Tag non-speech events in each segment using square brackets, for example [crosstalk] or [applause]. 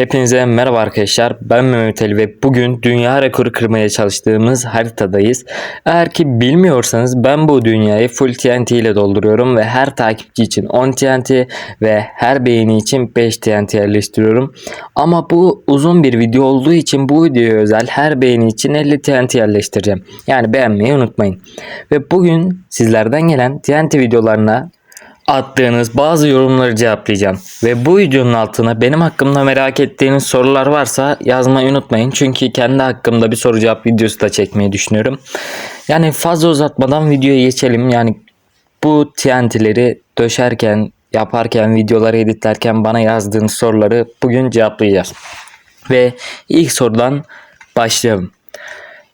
Hepinize merhaba arkadaşlar. Ben Mehmet Ali ve bugün dünya rekoru kırmaya çalıştığımız haritadayız. Eğer ki bilmiyorsanız ben bu dünyayı full TNT ile dolduruyorum ve her takipçi için 10 TNT ve her beğeni için 5 TNT yerleştiriyorum. Ama bu uzun bir video olduğu için bu videoya özel her beğeni için 50 TNT yerleştireceğim. Yani beğenmeyi unutmayın. Ve bugün sizlerden gelen TNT videolarına attığınız bazı yorumları cevaplayacağım. Ve bu videonun altına benim hakkımda merak ettiğiniz sorular varsa yazmayı unutmayın. Çünkü kendi hakkımda bir soru cevap videosu da çekmeyi düşünüyorum. Yani fazla uzatmadan videoya geçelim. Yani bu TNT'leri döşerken, yaparken, videoları editlerken bana yazdığınız soruları bugün cevaplayacağız. Ve ilk sorudan başlayalım.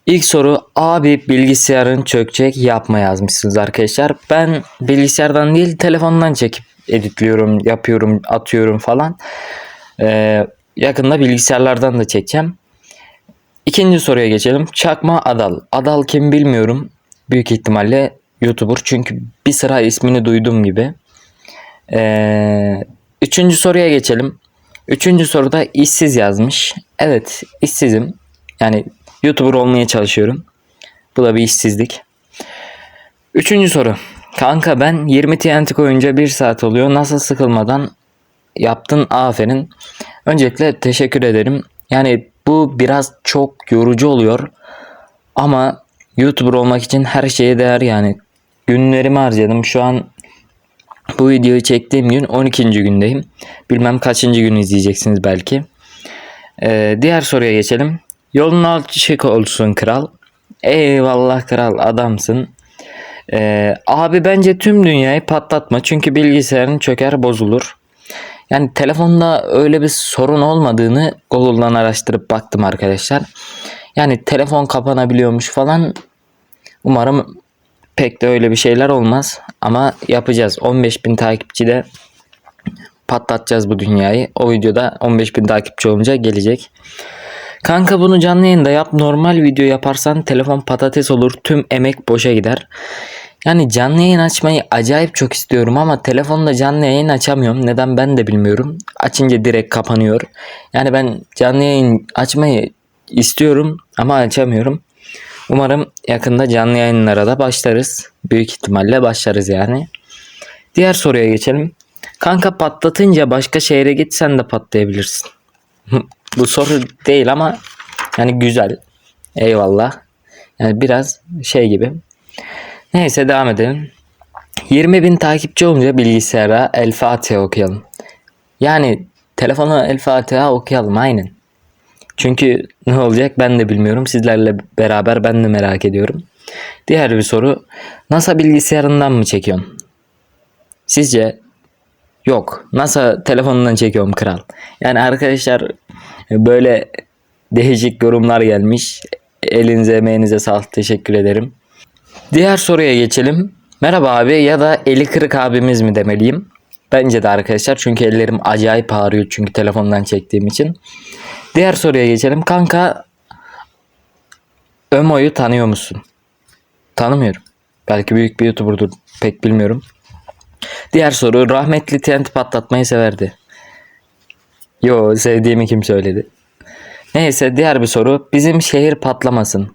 İlk soru abi bilgisayarın çökecek yapma yazmışsınız arkadaşlar. Ben bilgisayardan değil telefondan çekip editliyorum, yapıyorum, atıyorum falan. Ee, yakında bilgisayarlardan da çekeceğim. İkinci soruya geçelim. Çakma Adal. Adal kim bilmiyorum. Büyük ihtimalle YouTuber çünkü bir sıra ismini duydum gibi. Ee, üçüncü soruya geçelim. Üçüncü soruda işsiz yazmış. Evet işsizim. Yani YouTuber olmaya çalışıyorum. Bu da bir işsizlik. Üçüncü soru. Kanka ben 20 TNT koyunca 1 saat oluyor. Nasıl sıkılmadan yaptın aferin. Öncelikle teşekkür ederim. Yani bu biraz çok yorucu oluyor. Ama YouTuber olmak için her şeye değer yani. Günlerimi harcadım. Şu an bu videoyu çektiğim gün 12. gündeyim. Bilmem kaçıncı gün izleyeceksiniz belki. Ee, diğer soruya geçelim. Yolun açık olsun kral. Eyvallah kral adamsın. Ee, abi bence tüm dünyayı patlatma çünkü bilgisayarın çöker bozulur. Yani telefonda öyle bir sorun olmadığını Google'dan araştırıp baktım arkadaşlar. Yani telefon kapanabiliyormuş falan. Umarım pek de öyle bir şeyler olmaz. Ama yapacağız. 15.000 takipçide patlatacağız bu dünyayı. O videoda 15.000 takipçi olunca gelecek. Kanka bunu canlı yayında yap. Normal video yaparsan telefon patates olur. Tüm emek boşa gider. Yani canlı yayın açmayı acayip çok istiyorum ama telefonda canlı yayın açamıyorum. Neden ben de bilmiyorum. Açınca direkt kapanıyor. Yani ben canlı yayın açmayı istiyorum ama açamıyorum. Umarım yakında canlı yayınlara da başlarız. Büyük ihtimalle başlarız yani. Diğer soruya geçelim. Kanka patlatınca başka şehre gitsen de patlayabilirsin. [laughs] Bu soru değil ama yani güzel. Eyvallah. Yani biraz şey gibi. Neyse devam edelim. 20 bin takipçi olunca bilgisayara El Fatiha okuyalım. Yani telefona El Fatiha okuyalım aynen. Çünkü ne olacak ben de bilmiyorum. Sizlerle beraber ben de merak ediyorum. Diğer bir soru. NASA bilgisayarından mı çekiyorsun? Sizce Yok. NASA telefonundan çekiyorum kral. Yani arkadaşlar böyle değişik yorumlar gelmiş. Elinize emeğinize sağlık. Teşekkür ederim. Diğer soruya geçelim. Merhaba abi ya da eli kırık abimiz mi demeliyim? Bence de arkadaşlar çünkü ellerim acayip ağrıyor çünkü telefondan çektiğim için. Diğer soruya geçelim. Kanka Ömo'yu tanıyor musun? Tanımıyorum. Belki büyük bir YouTuber'dur. Pek bilmiyorum. Diğer soru rahmetli TNT patlatmayı severdi. Yo sevdiğimi kim söyledi? Neyse diğer bir soru. Bizim şehir patlamasın.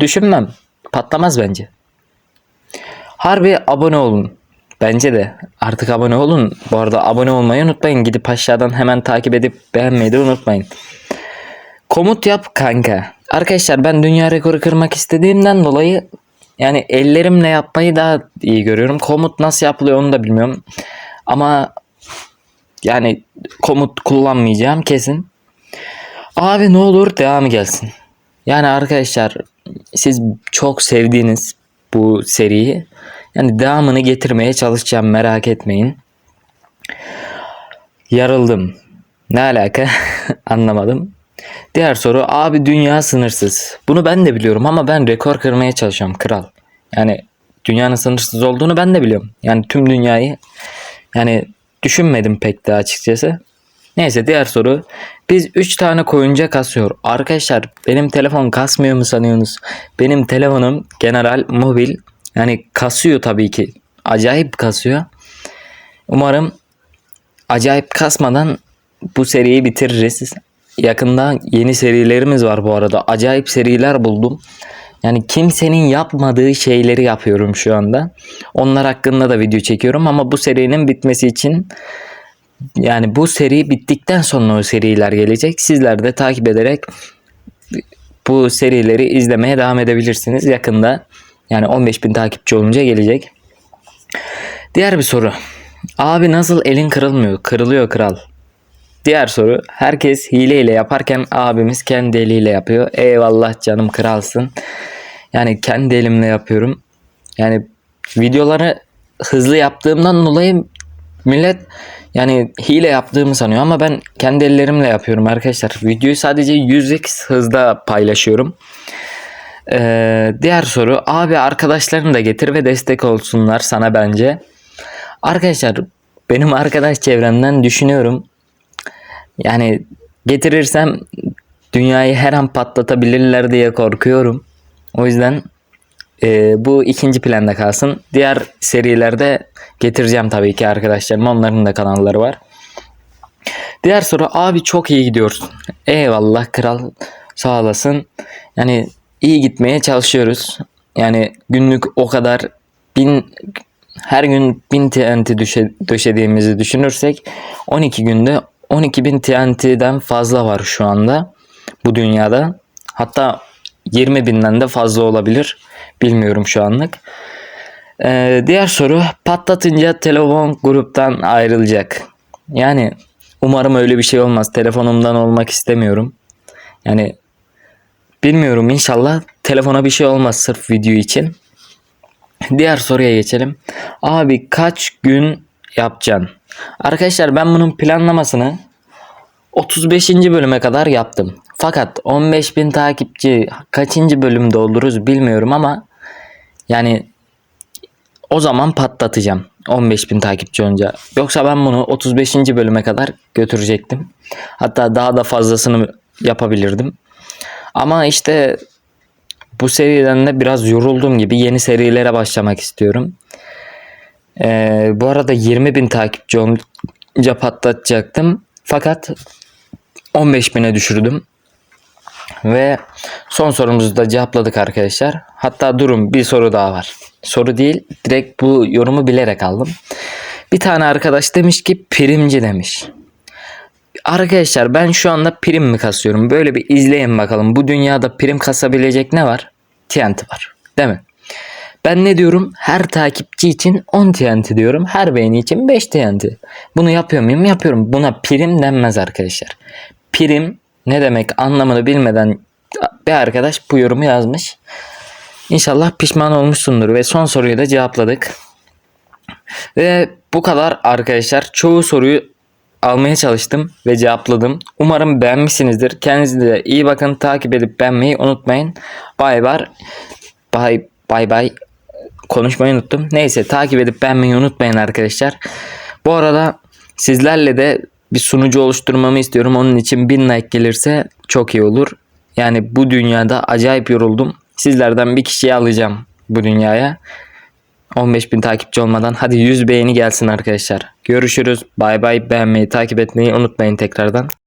Düşünmem. Patlamaz bence. Harbi abone olun. Bence de. Artık abone olun. Bu arada abone olmayı unutmayın. Gidip aşağıdan hemen takip edip beğenmeyi de unutmayın. Komut yap kanka. Arkadaşlar ben dünya rekoru kırmak istediğimden dolayı yani ellerimle yapmayı daha iyi görüyorum. Komut nasıl yapılıyor onu da bilmiyorum. Ama yani komut kullanmayacağım kesin. Abi ne olur devamı gelsin. Yani arkadaşlar siz çok sevdiğiniz bu seriyi yani devamını getirmeye çalışacağım merak etmeyin. Yarıldım. Ne alaka? [laughs] Anlamadım. Diğer soru abi dünya sınırsız. Bunu ben de biliyorum ama ben rekor kırmaya çalışıyorum kral. Yani dünyanın sınırsız olduğunu ben de biliyorum. Yani tüm dünyayı yani düşünmedim pek de açıkçası. Neyse diğer soru. Biz 3 tane koyunca kasıyor. Arkadaşlar benim telefon kasmıyor mu sanıyorsunuz? Benim telefonum general mobil. Yani kasıyor tabii ki. Acayip kasıyor. Umarım acayip kasmadan bu seriyi bitiririz. Yakında yeni serilerimiz var bu arada. Acayip seriler buldum. Yani kimsenin yapmadığı şeyleri yapıyorum şu anda. Onlar hakkında da video çekiyorum ama bu serinin bitmesi için yani bu seri bittikten sonra o seriler gelecek. Sizler de takip ederek bu serileri izlemeye devam edebilirsiniz. Yakında yani 15 bin takipçi olunca gelecek. Diğer bir soru. Abi nasıl elin kırılmıyor? Kırılıyor kral. Diğer soru. Herkes hileyle yaparken abimiz kendi eliyle yapıyor. Eyvallah canım kralsın. Yani kendi elimle yapıyorum. Yani videoları hızlı yaptığımdan dolayı millet yani hile yaptığımı sanıyor ama ben kendi ellerimle yapıyorum arkadaşlar. Videoyu sadece 100x hızda paylaşıyorum. Ee, diğer soru abi arkadaşlarını da getir ve destek olsunlar sana bence. Arkadaşlar benim arkadaş çevremden düşünüyorum. Yani getirirsem dünyayı her an patlatabilirler diye korkuyorum. O yüzden e, bu ikinci planda kalsın. Diğer serilerde getireceğim tabii ki arkadaşlarım. Onların da kanalları var. Diğer soru abi çok iyi gidiyorsun. Eyvallah kral sağ olasın. Yani iyi gitmeye çalışıyoruz. Yani günlük o kadar bin her gün 1000 TNT döşediğimizi düşünürsek 12 günde 12.000 TNT'den fazla var şu anda bu dünyada. Hatta 20 binden de fazla olabilir. Bilmiyorum şu anlık. Ee, diğer soru patlatınca telefon gruptan ayrılacak. Yani umarım öyle bir şey olmaz. Telefonumdan olmak istemiyorum. Yani bilmiyorum inşallah telefona bir şey olmaz sırf video için. Diğer soruya geçelim. Abi kaç gün yapacaksın? Arkadaşlar ben bunun planlamasını 35. bölüme kadar yaptım. Fakat 15.000 takipçi kaçıncı bölümde oluruz bilmiyorum ama yani o zaman patlatacağım 15.000 takipçi önce. Yoksa ben bunu 35. bölüme kadar götürecektim. Hatta daha da fazlasını yapabilirdim. Ama işte bu seriden de biraz yoruldum gibi yeni serilere başlamak istiyorum. Ee, bu arada 20.000 takipçi olunca patlatacaktım. Fakat 15.000'e düşürdüm. Ve son sorumuzu da cevapladık arkadaşlar. Hatta durun bir soru daha var. Soru değil direkt bu yorumu bilerek aldım. Bir tane arkadaş demiş ki primci demiş. Arkadaşlar ben şu anda prim mi kasıyorum? Böyle bir izleyin bakalım. Bu dünyada prim kasabilecek ne var? TNT var. Değil mi? Ben ne diyorum? Her takipçi için 10 TNT diyorum. Her beğeni için 5 TNT. Bunu yapıyor muyum? Yapıyorum. Buna prim denmez arkadaşlar. Prim ne demek anlamını bilmeden bir arkadaş bu yorumu yazmış. İnşallah pişman olmuşsundur ve son soruyu da cevapladık. Ve bu kadar arkadaşlar. Çoğu soruyu almaya çalıştım ve cevapladım. Umarım beğenmişsinizdir. Kendinize iyi bakın. Takip edip beğenmeyi unutmayın. Bay bay. Bay bay. Konuşmayı unuttum. Neyse takip edip beğenmeyi unutmayın arkadaşlar. Bu arada sizlerle de bir sunucu oluşturmamı istiyorum. Onun için 1000 like gelirse çok iyi olur. Yani bu dünyada acayip yoruldum. Sizlerden bir kişiyi alacağım bu dünyaya. 15.000 takipçi olmadan hadi 100 beğeni gelsin arkadaşlar. Görüşürüz. Bay bay beğenmeyi takip etmeyi unutmayın tekrardan.